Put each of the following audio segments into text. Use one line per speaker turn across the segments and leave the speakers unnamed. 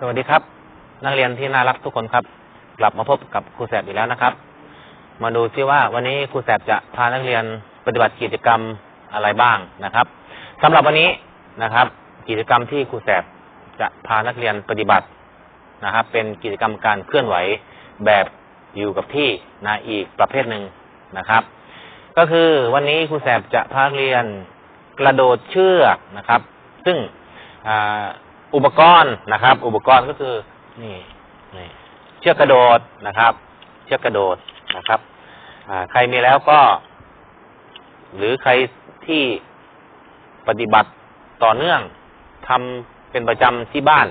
สวัสดีครับ นักเรียนที่น่ารักทุกคนครับ กลับมาพบกับครูแสบอีกแล้วนะครับ มาดูซิว่าวันนี้ครูแสบจะพานักเรียนปฏิบัติกิจกรรมอะไรบ้างนะครับสำหรับวันนี้นะครับ กิจกรรมที่ครูแสบจะพานักเรียนปฏิบัตินะครับ เป็นกิจกรรมการเคลื่อนไหวแบบอยู่กับที่นะอีกประเภทหนึ่งนะครับ ก็คือวันนี้ครูแสบจะพานักเรียนกระโดดเชือกนะครับ ซึ่ง อุปกรณ์นะครับ อุปกรณ์ก็คือนี่นี่เชือกกระโดดนะครับ เชือกกระโดดนะครับอ่าใครมีแล้วก็ หรือใครที่ปฏิบัติต่อเนื่องทำเป็นประจำที่บ้าน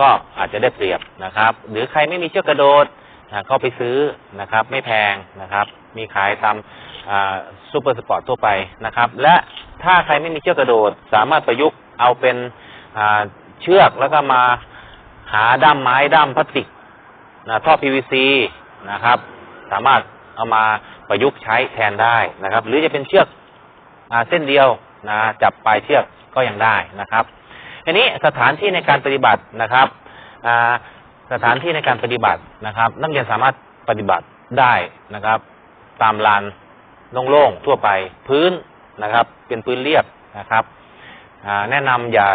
ก็อาจจะได้เปรียบนะครับ หรือใครไม่มีเชือกกระโดดอ่าก็ไปซื้อนะครับ ไม่แพงนะครับ มีขายตามซูเปอร์สปอร์ตทั่วไปนะครับ และถ้าใครไม่มีเชือกกระโดด สามารถประยุกต์เอาเป็นอ่า เชือกแล้วก็มาหาด้ามไม้ด้ามพลาสติกนะท่อ PVC นะครับ สามารถเอามาประยุกต์ใช้แทนได้นะครับ หรือจะเป็นเชือกอเส้นเดียวนะจับปลายเชือกก็ยังได้นะครับทีนี้สถานที่ในการปฏิบัตินะครับสถานที่ในการปฏิบัตินะครับ นักเรียนสามารถปฏิบัติได้นะครับ ตามลานโล่งๆทั่วไปพื้นนะครับ เป็นพื้นเรียบนะครับแนะนำอย่า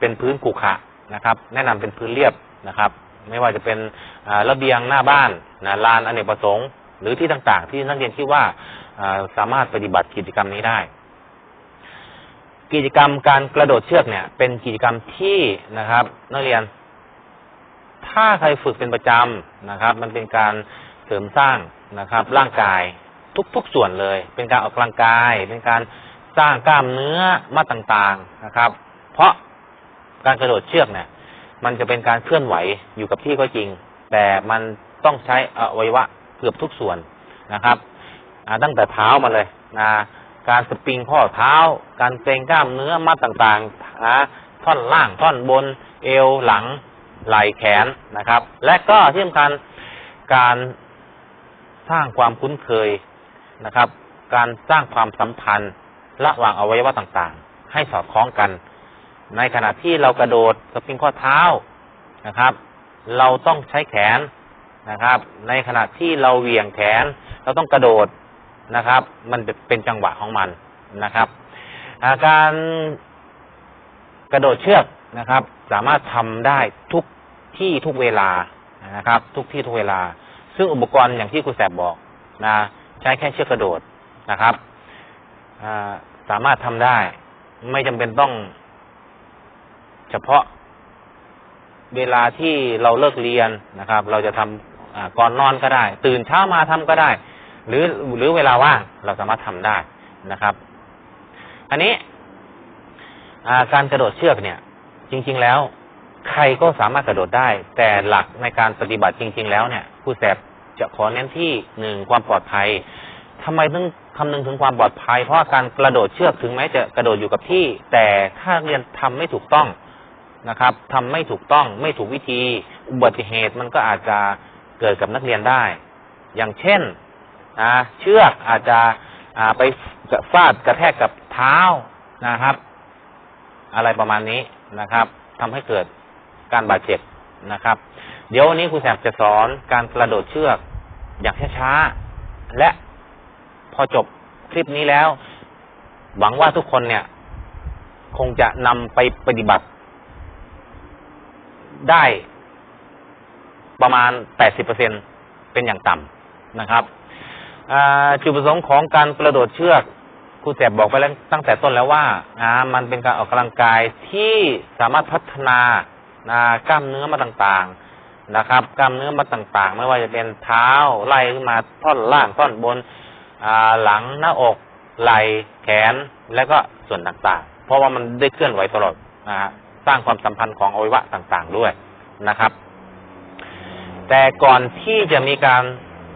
เป็นพื้นขรุขระนะครับ แนะนำเป็นพื้นเรียบนะครับ ไม่ว่าจะเป็นระเบียงหน้าบ้านนะลานอเนกประสงค์ หรือที่ต่างๆ ที่นักเรียนคิดว่าอ่าสามารถปฏิบัติกิจกรรมนี้ได้ กิจกรรมการกระโดดเชือกเนี่ย เป็นกิจกรรมที่นะครับ นักเรียน ถ้าใครฝึกเป็นประจำนะครับ มันเป็นการเสริมสร้างนะครับ ร่างกายทุกๆส่วนเลย เป็นการออกกำลังกาย เป็นการสร้างกล้ามเนื้อมัดต่างๆนะครับ เพราะ การกระโดดเชือกเนี่ย มันจะเป็นการเคลื่อนไหวอยู่กับที่ก็จริง แต่มันต้องใช้อวัยวะเกือบทุกส่วนนะครับตั้งแต่เท้ามาเลยนะการสปริงข้อเท้า การเกรงกล้ามเนื้อมัดต่างๆนะท่อนล่างท่อนบน เอวหลังไหล่แขนนะครับ และก็ที่สำคัญการสร้างความคุ้นเคยนะครับ การสร้างความสัมพันธ์ระหว่างอวัยวะต่างๆ ให้สอดคล้องกัน ในขณะที่เรากระโดดสปริงข้อเท้านะครับ เราต้องใช้แขนนะครับ ในขณะที่เราเหวี่ยงแขน เราต้องกระโดดนะครับ มันเป็นจังหวะของมันนะครับาการกระโดดเชือกนะครับ สามารถทำได้ทุกที่ทุกเวลานะครับ ทุกที่ทุกเวลา ซึ่งอุปกรณ์อย่างที่ครูแสบบอกนะใช้แค่เชือกกระโดดนะครับสามารถทำได้ ไม่จำเป็นต้อง เฉพาะเวลาที่เราเลิกเรียนนะครับ เราจะทำอ่าก่อนนอนก็ได้ ตื่นเช้ามาทำก็ได้ หรือหรือเวลาว่างเราสามารถทำได้นะครับ อันนี้การกระโดดเชือกเนี่ย จริง ๆแล้ว ใครก็สามารถกระโดดได้ แต่หลักในการปฏิบัติจริง ๆ แล้วเนี่ย ผู้แสบจะขอเน้นที่หนึ่งความปลอดภัยทำไมต้องคำนึงถึงความปลอดภัย เพราะการกระโดดเชือกถึงแม้จะกระโดดอยู่กับที่ แต่ถ้าเรียนทำไม่ถูกต้อง นะครับทำไม่ถูกต้องไม่ถูกวิธี อุบัติเหตุมันก็อาจจะเกิดกับนักเรียนได้ อย่างเช่นนะเชือกอาจจะไปฟาดกระแทกกับเท้านะครับ อะไรประมาณนี้นะครับทำให้เกิดการบาดเจ็บนะครับ เดี๋ยววันนี้ครูแสบจะสอนการกระโดดเชือกอย่างช้าๆและพอจบคลิปนี้แล้ว หวังว่าทุกคนเนี่ย คงจะนำไปปฏิบัติ ได้ประมาณ 80%เป็นอย่างต่ำนะครับจุดประสงค์ของการกระโดดเชือกครูแสบบอกไปแล้วตั้งแต่ต้นแล้วว่ามันเป็นการออกกำลังกายที่สามารถพัฒนากล้ามเนื้อมาต่างๆนะครับ กล้ามเนื้อมาต่างๆ ไม่ว่าจะเป็นเท้าไล่ขึ้นมาท่อนล่างท่อนบนหลังหน้าอกไหล่แขนและก็ส่วนต่างๆ เพราะว่ามันได้เคลื่อนไหวตลอดนะฮะ ร้างความสัมพันธ์ของอวัยวะต่างๆด้วยนะครับ แต่ก่อนที่จะมีการ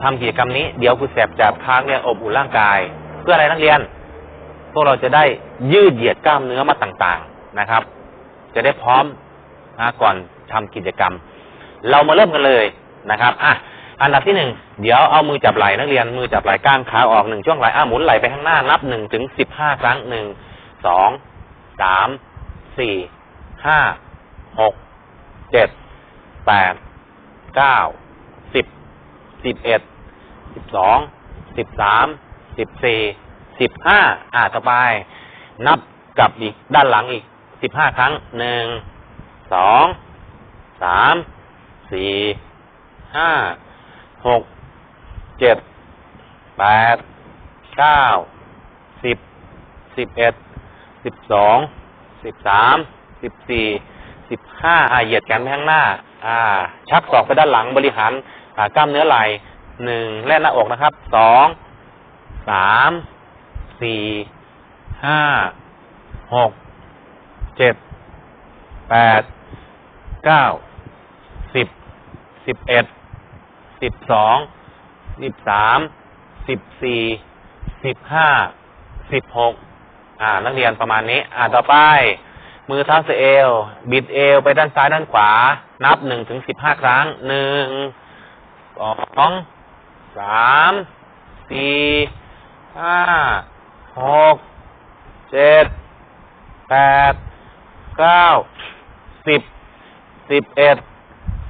ทำกิจกรรมนี้เดี๋ยวครูแสบจะพาเนี่ยอบอุ่นร่างกาย เพื่ออะไรนักเรียน พวกเราจะได้ยืดเหยียดกล้ามเนื้อมาต่างๆนะครับ จะได้พร้อมนะก่อนทำกิจกรรม เรามาเริ่มกันเลยนะครับอะอันดับที่หนึ่งเดี๋ยวเอามือจับไหล่นักเรียนมือจับไหล่ก้างขาออกหนึ่งช่วงไหล่อะหมุนไหล่ไปข้างหน้านับหนึ่งถึงสิบห้าครั้งหนึ่งสองสามสี่ ห้าหกเจ็ดแปดเก้าสิบสิบเอ็ดสิบสองสิบสามสิบสี่สิบห้าอ่าต่อไป นับกลับอีกด้านหลังอีกสิบห้าครั้งหนึ่งสองสามสี่ห้าหกเจ็ดแปดเก้าสิบสิบเอ็ดสิบสองสิบสาม สิบสี่สิบห้าอ่าเหยียดแขนไปข้างหน้า อ่า ชักศอกไปด้านหลังบริหารอ่ากล้ามเนื้อไหล่หนึ่งแล่นหน้าอกนะครับสองสามสี่ห้าหกเจ็ดแปดเก้าสิบสิบเอ็ดสิบสองสิบสามสิบสี่สิบห้าสิบหกอ่า นักเรียนประมาณนี้ อ่าต่อไป มือเท้าสะเอว บิดเอวไปด้านซ้ายด้านขวา นับหนึ่งถึงสิบห้าครั้งหนึ่งสองสามสี่ห้าหกเจ็ดแปดเก้าสิบสิบเอ็ด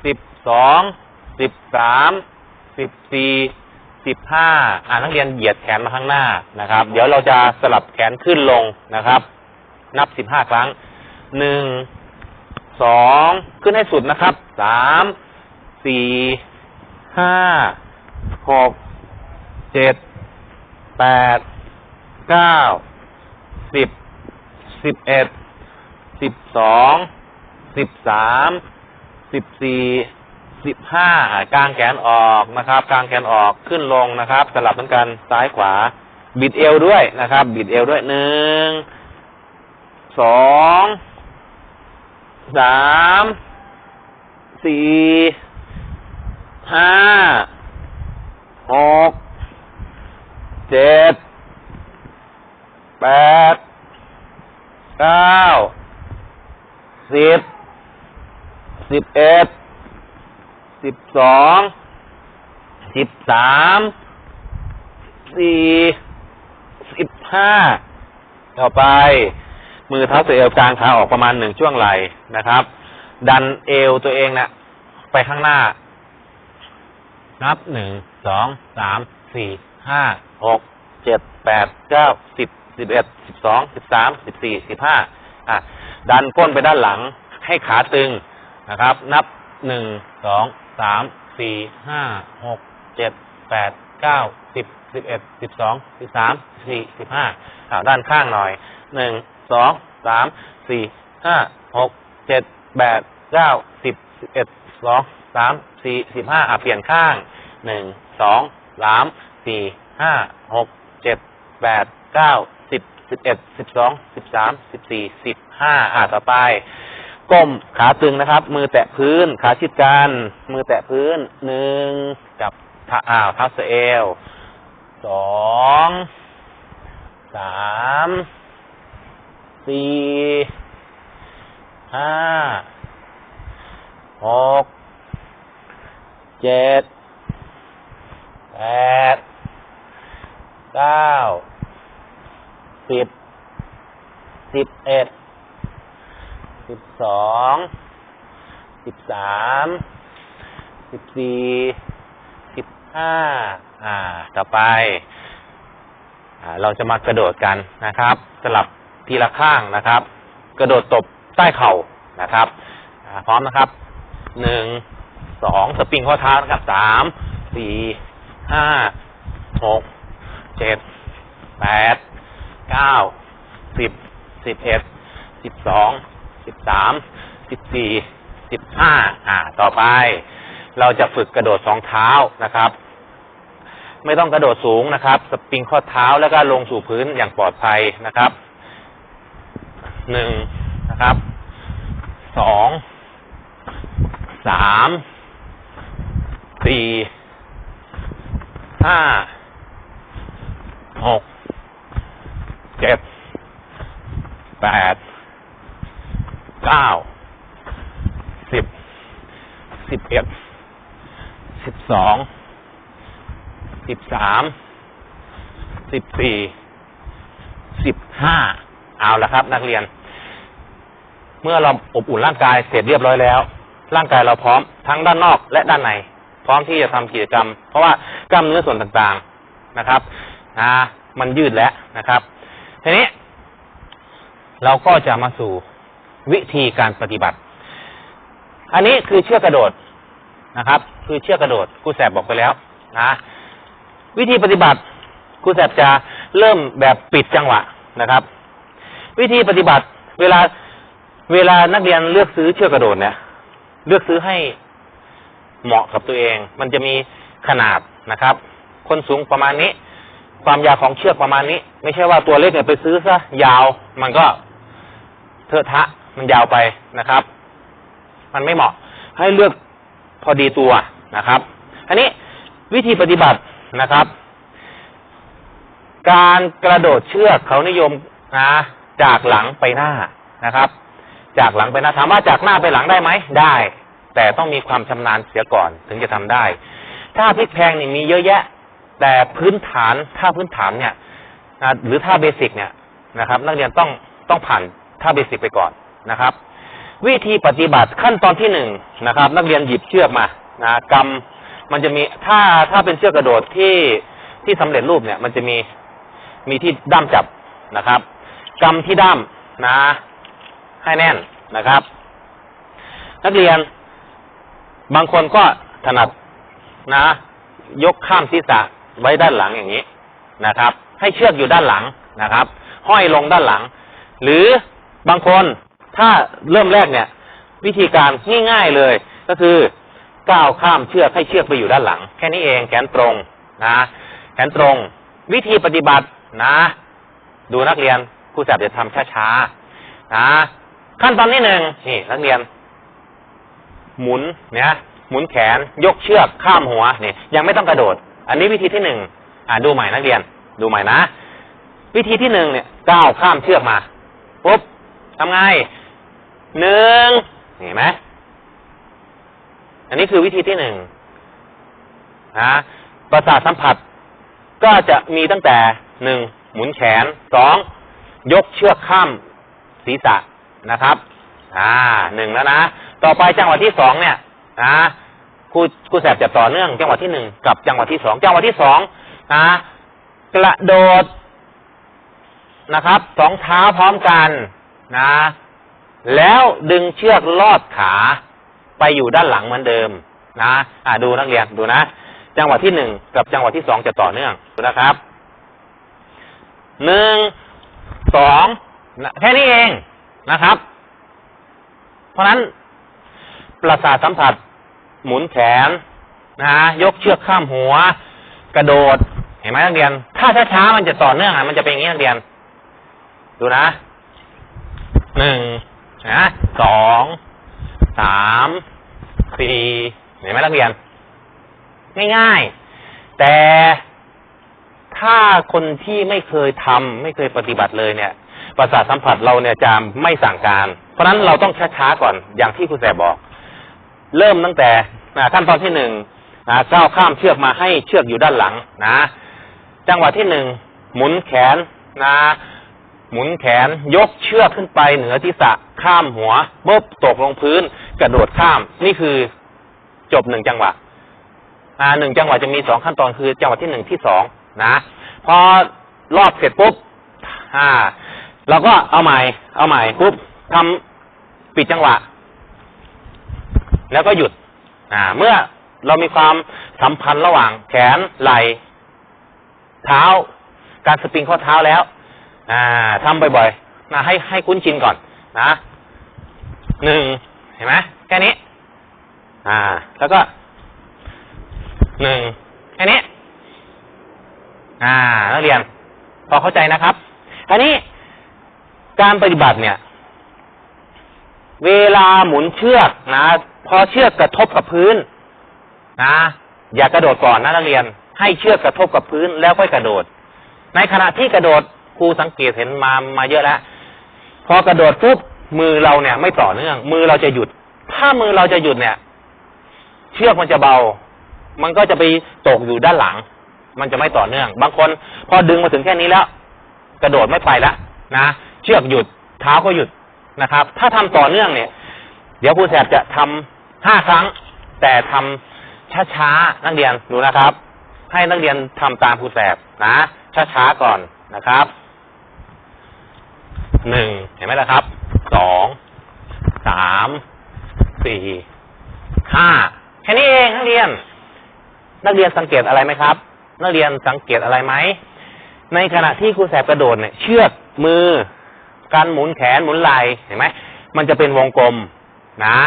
สิบสองสิบสามสิบสี่สิบห้าอ่านักเรียนเหยียดแขนมาข้างหน้านะครับ เดี๋ยวเราจะสลับแขนขึ้นลงนะครับ นับสิบห้าครั้ง หนึ่งสองขึ้นให้สุดนะครับสามสี่ห้าหกเจ็ดแปดเก้าสิบสิบเอ็ดสิบสองสิบสามสิบสี่สิบห้ากางแขนออกนะครับกางแขนออกขึ้นลงนะครับ สลับเหมือนกัน ซ้ายขวา บิดเอวด้วยนะครับ บิดเอวด้วยหนึ่งสอง สามสี่ห้าหกเจ็ดแปดเก้าสิบสิบเอ็ดสิบสองสิบสามสี่สิบห้าต่อไป มือเท้าเสยเอวกลางขาออกประมาณหนึ่งช่วงไหล่นะครับ ดันเอวตัวเองนะไปข้างหน้า นับหนึ่งสองสามสี่ห้าหกเจ็ดแปดเก้าสิบสิบเอ็ดสิบสองสิบสามสิบสี่สิบห้าอะดันก้นไปด้านหลังให้ขาตึงนะครับ นับหนึ่งสองสามสี่ห้าหกเจ็ดแปดเก้าสิบสิบเอ็ดสิบสองสิบสามสี่สิบห้าอ่าด้านข้างหน่อยหนึ่ง สองสามสี่ห้าหกเจ็ดแปดเก้าสิบสิบเอ็ดสองสามสี่สิบห้าอะเปลี่ยนข้างหนึ่งสองสามสี่ห้าหกเจ็ดแปดเก้าสิบสิบเอ็ดสิบสองสิบสามสิบสี่สิบห้าอะต่อไปก้มขาตึงนะครับ มือแตะพื้น ขาชิดกันมือแตะพื้นหนึ่งกับท้าอ่าวท้าสะเอวสองสาม สี่ห้าหกเจ็ดแปดเก้าสิบสิบเอ็ดสิบสองสิบสามสิบสี่สิบห้าอ่า ต่อไป อ่า เราจะมากระโดดกันนะครับ สลับ ทีละข้างนะครับ กระโดดตบใต้เข่านะครับพร้อมนะครับหนึ่งสองสปริงข้อเท้านะครับสามสี่ห้าหกเจ็ดแปดเก้าสิบสิบเอ็ดสิบสองสิบสามสิบสี่สิบห้าอ่า ต่อไป เราจะฝึกกระโดดสองเท้านะครับ ไม่ต้องกระโดดสูงนะครับ สปริงข้อเท้าแล้วก็ลงสู่พื้นอย่างปลอดภัยนะครับ หนึ่งนะครับสองสามสี่ห้าหกเจ็ดแปดเก้าสิบสิบเอ็ดสิบสองสิบสามสิบสี่สิบห้า เอาละครับ นักเรียน เมื่อเราอบอุ่นร่างกายเสร็จเรียบร้อยแล้ว ร่างกายเราพร้อมทั้งด้านนอกและด้านในพร้อมที่จะทำกิจกรรม เพราะว่ากล้ามเนื้อส่วนต่างๆนะครับอ่ามันยืดแล้วนะครับ ทีนี้ เราก็จะมาสู่วิธีการปฏิบัติ อันนี้คือเชือกกระโดดนะครับ คือเชือกกระโดดครูแสบบอกไปแล้วนะวิธีปฏิบัติครูแสบจะเริ่มแบบปิดจังหวะนะครับ วิธีปฏิบัติ เวลาเวลานักเรียนเลือกซื้อเชือกกระโดดเนี่ยเลือกซื้อให้เหมาะกับตัวเอง มันจะมีขนาดนะครับ คนสูงประมาณนี้ ความยาวของเชือกประมาณนี้ ไม่ใช่ว่าตัวเล็กเนี่ยไปซื้อซะยาว มันก็เทอะทะมันยาวไปนะครับ มันไม่เหมาะ ให้เลือกพอดีตัวนะครับ อันนี้วิธีปฏิบัตินะครับ การกระโดดเชือกเขานิยมนะ จากหลังไปหน้านะครับ จากหลังไปหน้าถามว่าจากหน้าไปหลังได้ไหมได้ แต่ต้องมีความชำนาญเสียก่อนถึงจะทำได้ ถ้าพลิกแพงนี่มีเยอะแยะ แต่พื้นฐานถ้าพื้นฐานเนี่ยหรือท่าเบสิกเนี่ยนะครับ นักเรียนต้องต้องผ่านท่าเบสิกไปก่อนนะครับ วิธีปฏิบัติขั้นตอนที่หนึ่งนะครับ นักเรียนหยิบเชือกมานะกำมันจะมีถ้าถ้าเป็นเชือกกระโดดที่ที่สำเร็จรูปเนี่ย มันจะมีมีที่ด้ามจับนะครับ กำที่ด้ามนะ ให้แน่นนะครับ นักเรียน บางคนก็ถนัดนะ ยกข้ามศีรษะไว้ด้านหลังอย่างนี้นะครับ ให้เชือกอยู่ด้านหลังนะครับ ห้อยลงด้านหลัง หรือบางคนถ้าเริ่มแรกเนี่ย วิธีการง่ายๆเลยก็คือก้าวข้ามเชือกให้เชือกไปอยู่ด้านหลัง แค่นี้เองแขนตรงนะแขนตรง วิธีปฏิบัตินะ ดูนักเรียน ครูแสบจะทำช้าๆนะขั้นตอนที่หนึ่งนี่นักเรียน หมุนเนี่ยหมุนแขนยกเชือกข้ามหัวนี่ยังไม่ต้องกระโดด อันนี้วิธีที่หนึ่งอ่าดูใหม่นักเรียน ดูใหม่นะ วิธีที่หนึ่งเนี่ยก้าวข้ามเชือกมาปุ๊บทำไงหนึ่งเห็นไหมอันนี้คือวิธีที่หนึ่งนะประสาทสัมผัสก็จะมีตั้งแต่หนึ่งหมุนแขนสอง ยกเชือกข้ามศีรษะนะครับ อ่าหนึ่งแล้วนะ ต่อไปจังหวะที่สองเนี่ยนะครูครูแสบจะต่อเนื่อง จังหวะที่หนึ่งกับจังหวะที่สองจังหวะที่สองนะกระโดดนะครับสองเท้าพร้อมกันนะ แล้วดึงเชือกลอดขาไปอยู่ด้านหลังเหมือนเดิมนะอ่าดูนักเรียนดูนะ จังหวะที่หนึ่งกับจังหวะที่สองจะต่อเนื่องดูนะครับหนึ่ง สองแค่นี้เองนะครับ เพราะฉะนั้นประสาทสัมผัสหมุนแขนนะยกเชือกข้ามหัว กระโดด เห็นไหมนักเรียน ถ้าช้าๆมันจะต่อเนื่องอะมันจะเป็นอย่างนี้นักเรียน ดูนะหนึ่งนะสองสามสี่เห็นไหมนักเรียน ง่ายๆ แต่ ถ้าคนที่ไม่เคยทำไม่เคยปฏิบัติเลยเนี่ยประสาทสัมผัสเราเนี่ยจะไม่สั่งการ เพราะฉะนั้นเราต้องช้าๆก่อนอย่างที่คุณแสบบอก เริ่มตั้งแต่ขั้นตอนที่หนึ่งก้าวข้ามเชือกมาให้เชือกอยู่ด้านหลังนะ จังหวะที่หนึ่งหมุนแขนนะ หมุนแขนยกเชือกขึ้นไปเหนือศีรษะข้ามหัวปุ๊บตกลงพื้น กระโดดข้ามนี่คือจบหนึ่งจังหวะหนึ่งจังหวะจะมีสองขั้นตอนคือ จังหวะที่หนึ่งที่สอง นะ พอรอบเสร็จปุ๊บอ่าเราก็เอาใหม่ เอาใหม่ปุ๊บทำปิดจังหวะ แล้วก็หยุด อ่า เมื่อเรามีความสัมพันธ์ระหว่างแขนไหล่เท้า การสปริงข้อเท้าแล้ว อ่าทำบ่อยๆนะให้ให้คุ้นชินก่อนนะหนึ่งเห็นไหมแค่นี้ อ่า แล้วก็หนึ่งแค่นี้ อ่านักเรียน พอเข้าใจนะครับอันนี้การปฏิบัติเนี่ย เวลาหมุนเชือกนะ พอเชือกกระทบกับพื้นนะ อย่ากระโดดก่อนนะนักเรียน ให้เชือกกระทบกับพื้นแล้วค่อยกระโดด ในขณะที่กระโดดครูสังเกตเห็นมามาเยอะแล้ว พอกระโดดปุ๊บมือเราเนี่ย ไม่ต่อเนื่อง มือเราจะหยุด ถ้ามือเราจะหยุดเนี่ย เชือกมันจะเบา มันก็จะไปตกอยู่ด้านหลัง มันจะไม่ต่อเนื่อง บางคนพอดึงมาถึงแค่นี้แล้ว กระโดดไม่ไปแล้วนะเชือกหยุดเท้าก็หยุดนะครับ ถ้าทำต่อเนื่องเนี่ย เดี๋ยวครูแสบจะทำห้าครั้ง แต่ทำช้าๆนักเรียนดูนะครับ ให้นักเรียนทำตามครูแสบนะช้าๆก่อนนะครับหนึ่งเห็นไหมล่ะครับสองสามสี่ห้าแค่นี้เองนักเรียน นักเรียนสังเกตอะไรไหมครับ นักเรียนสังเกตอะไรไหม ในขณะที่ครูแสบกระโดดเนี่ย เชือกมือ การหมุนแขนหมุนไหล่เห็นไหมมันจะเป็นวงกลมนะ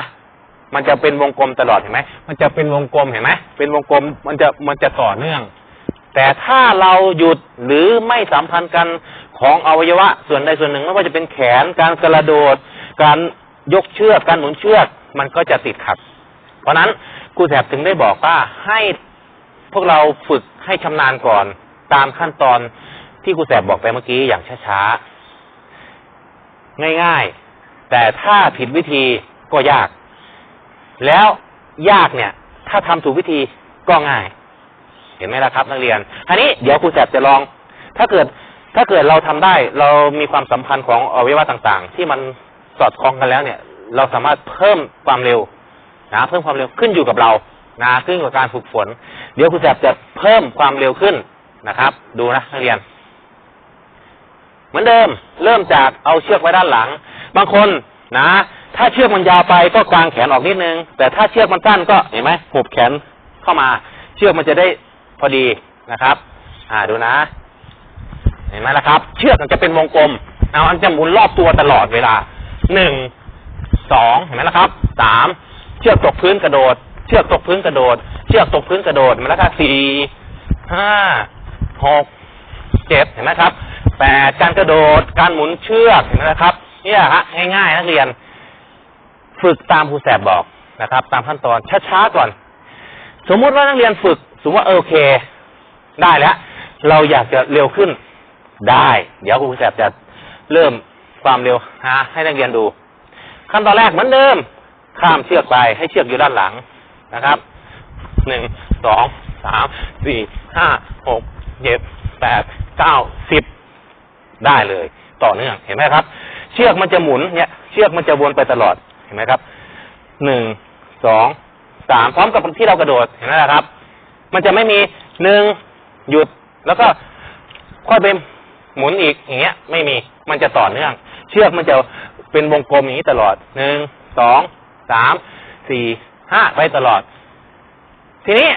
มันจะเป็นวงกลมตลอดเห็นไหมมันจะเป็นวงกลมเห็นไหมเป็นวงกลมมันจะมันจะต่อเนื่อง แต่ถ้าเราหยุดหรือไม่สัมพันธ์กันของอวัยวะส่วนใดส่วนหนึ่งไม่ว่าจะเป็นแขนการกระโดด การยกเชือกการหมุนเชือกมันก็จะติดขัด เพราะฉะนั้นครูแสบถึงได้บอกว่าให้พวกเราฝึก ให้ชำนาญก่อนตามขั้นตอนที่ครูแสบบอกไปเมื่อกี้อย่างช้าๆ ง่ายๆ แต่ถ้าผิดวิธีก็ยาก แล้วยากเนี่ย ถ้าทำถูกวิธีก็ง่าย เห็นไหมล่ะครับ นักเรียน อันนี้เดี๋ยวครูแสบจะลอง ถ้าเกิดถ้าเกิดเราทำได้เรามีความสัมพันธ์ของอวัยวะต่างๆ ที่มันสอดคล้องกันแล้วเนี่ย เราสามารถเพิ่มความเร็วนะเพิ่มความเร็วขึ้นอยู่กับเรา นะขึ้นกับการฝึกฝน เดี๋ยวครูแสบจะเพิ่มความเร็วขึ้นนะครับ ดูนะนักเรียน เหมือนเดิม เริ่มจากเอาเชือกไว้ด้านหลัง บางคนนะ ถ้าเชือกมันยาวไปก็กางแขนออกนิดนึง แต่ถ้าเชือกมันสั้นก็เห็นไหมหุบแขนเข้ามา เชือกมันจะได้พอดีนะครับ อ่าดูนะ เห็นไหมล่ะครับ เชือกมันจะเป็นวงกลม เอาอันจะหมุนรอบตัวตลอดเวลาหนึ่งสองเห็นไหมล่ะครับสามเชือกตกพื้นกระโดด เชือกตกพื้นกระโดด เชือกตกพื้นกระโดดเห็นไหมล่ะครับสี่ห้าหกเจ็ดเห็นไหมครับแปดการกระโดดการหมุนเชือกเห็นไหมล่ะครับ เนี่ยฮะง่ายๆนักเรียน ฝึกตามครูแสบบอกนะครับ ตามขั้นตอนช้าๆก่อน สมมุติว่านักเรียนฝึก สมมติว่าเออโอเค ได้แล้วเราอยากจะเร็วขึ้นได้ เดี๋ยวครูแสบจะเริ่มความเร็วฮะให้นักเรียนดูขั้นตอนแรกเหมือนเดิม ข้ามเชือกไปให้เชือกอยู่ด้านหลัง นะครับหนึ่งสองสามสี่ห้าหกเจ็ดแปดเก้าสิบได้เลย ต่อเนื่องเห็นไหมครับ เชือกมันจะหมุนเนี่ย เชือกมันจะวนไปตลอดเห็นไหมครับหนึ่งสองสามพร้อมกับที่เรากระโดดเห็นไหมล่ะครับ มันจะไม่มีหนึ่งหยุดแล้วก็ค่อยไปหมุนอีกอย่างเงี้ย ไม่มีมันจะต่อเนื่อง เชือกมันจะเป็นวงกลมอย่างนี้ตลอดหนึ่งสองสามสี่ ห้าไปตลอด ทีนี้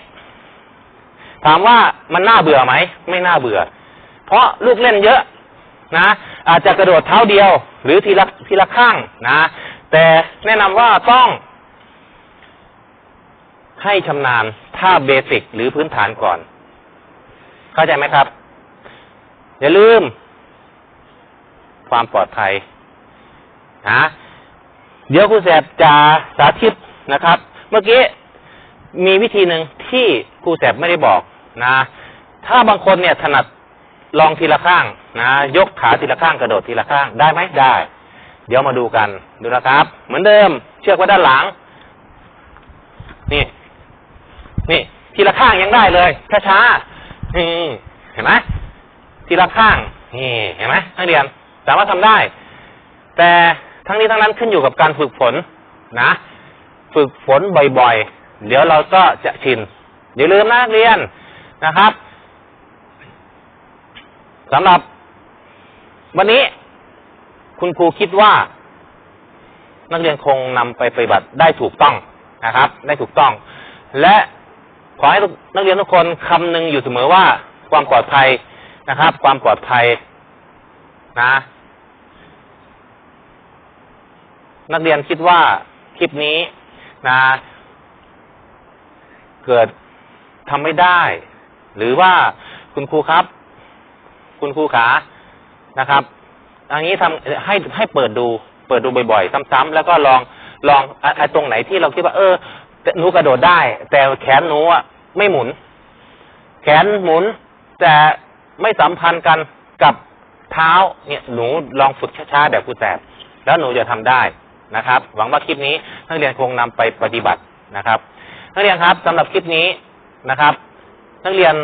ถามว่ามันน่าเบื่อไหม ไม่น่าเบื่อ เพราะลูกเล่นเยอะนะ อาจจะกระโดดเท้าเดียว หรือทีละทีละข้างนะ แต่แนะนำว่าต้อง ให้ชำนาญท่าเบสิกหรือพื้นฐานก่อน เข้าใจไหมครับ อย่าลืม ความปลอดภัยนะเดี๋ยวครูแสบจะสาธิตนะครับ เมื่อกี้มีวิธีหนึ่งที่ครูแสบไม่ได้บอกนะ ถ้าบางคนเนี่ยถนัดลองทีละข้างนะ ยกขาทีละข้างกระโดดทีละข้างได้ไหมได้ เดี๋ยวมาดูกันดูนะครับ เหมือนเดิม เชือกไว้ด้านหลัง นี่ นี่ทีละข้างยังได้เลยช้าๆนี่เห็นไหมทีละข้างนี่เห็นไหมนักเรียนสามารถทำได้ แต่ทั้งนี้ทั้งนั้นขึ้นอยู่กับการฝึกฝนนะ ฝึกฝนบ่อยๆ เดี๋ยวเราก็จะชิน อย่าลืมนะนักเรียนนะครับสำหรับ วันนี้คุณครูคิดว่า นักเรียนคงนำไปปฏิบัติได้ถูกต้องนะครับ ได้ถูกต้อง และขอให้นักเรียนทุกคนคำนึงอยู่เสมอว่าความปลอดภัยนะครับ ความปลอดภัยนะ นักเรียนคิดว่าคลิปนี้ นะ เกิดทำไม่ได้ หรือว่าคุณครูครับ คุณครูขานะครับอันนี้ทำให้ให้เปิดดู เปิดดูบ่อยๆ ซ้ำๆแล้วก็ลองลองอะอะตรงไหนที่เราคิดว่า เออหนูกระโดดได้ แต่แขนหนูอะไม่หมุน แขนหมุน แต่ไม่สัมพันธ์กันกับเท้า เนี่ย หนูลองฝึกช้าๆแบบครูแสบแล้วหนูจะทำได้ นะครับ หวังว่าคลิปนี้นักเรียนคงนำไปปฏิบัตินะครับ นักเรียนครับสำหรับคลิปนี้นะครับ นักเรียน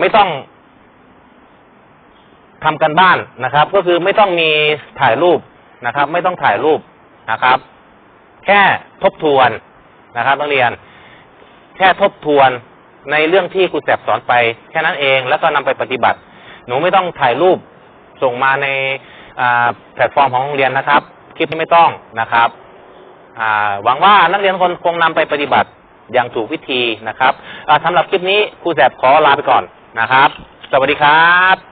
ไม่ต้องทำกันบ้านนะครับ ก็คือไม่ต้องมีถ่ายรูปนะครับ ไม่ต้องถ่ายรูปนะครับ แค่ทบทวนนะครับ นักเรียน แค่ทบทวนในเรื่องที่ครูแสบสอนไปแค่นั้นเองแล้วก็นำไปปฏิบัติ หนูไม่ต้องถ่ายรูปส่งมาในแพลตฟอร์มของโรงเรียนนะครับ คลิปนี้ไม่ต้องนะครับหวังว่านักเรียนคนคงนำไปปฏิบัติอย่างถูกวิธีนะครับอ่าสำหรับคลิปนี้ครูแสบขอลาไปก่อนนะครับ สวัสดีครับ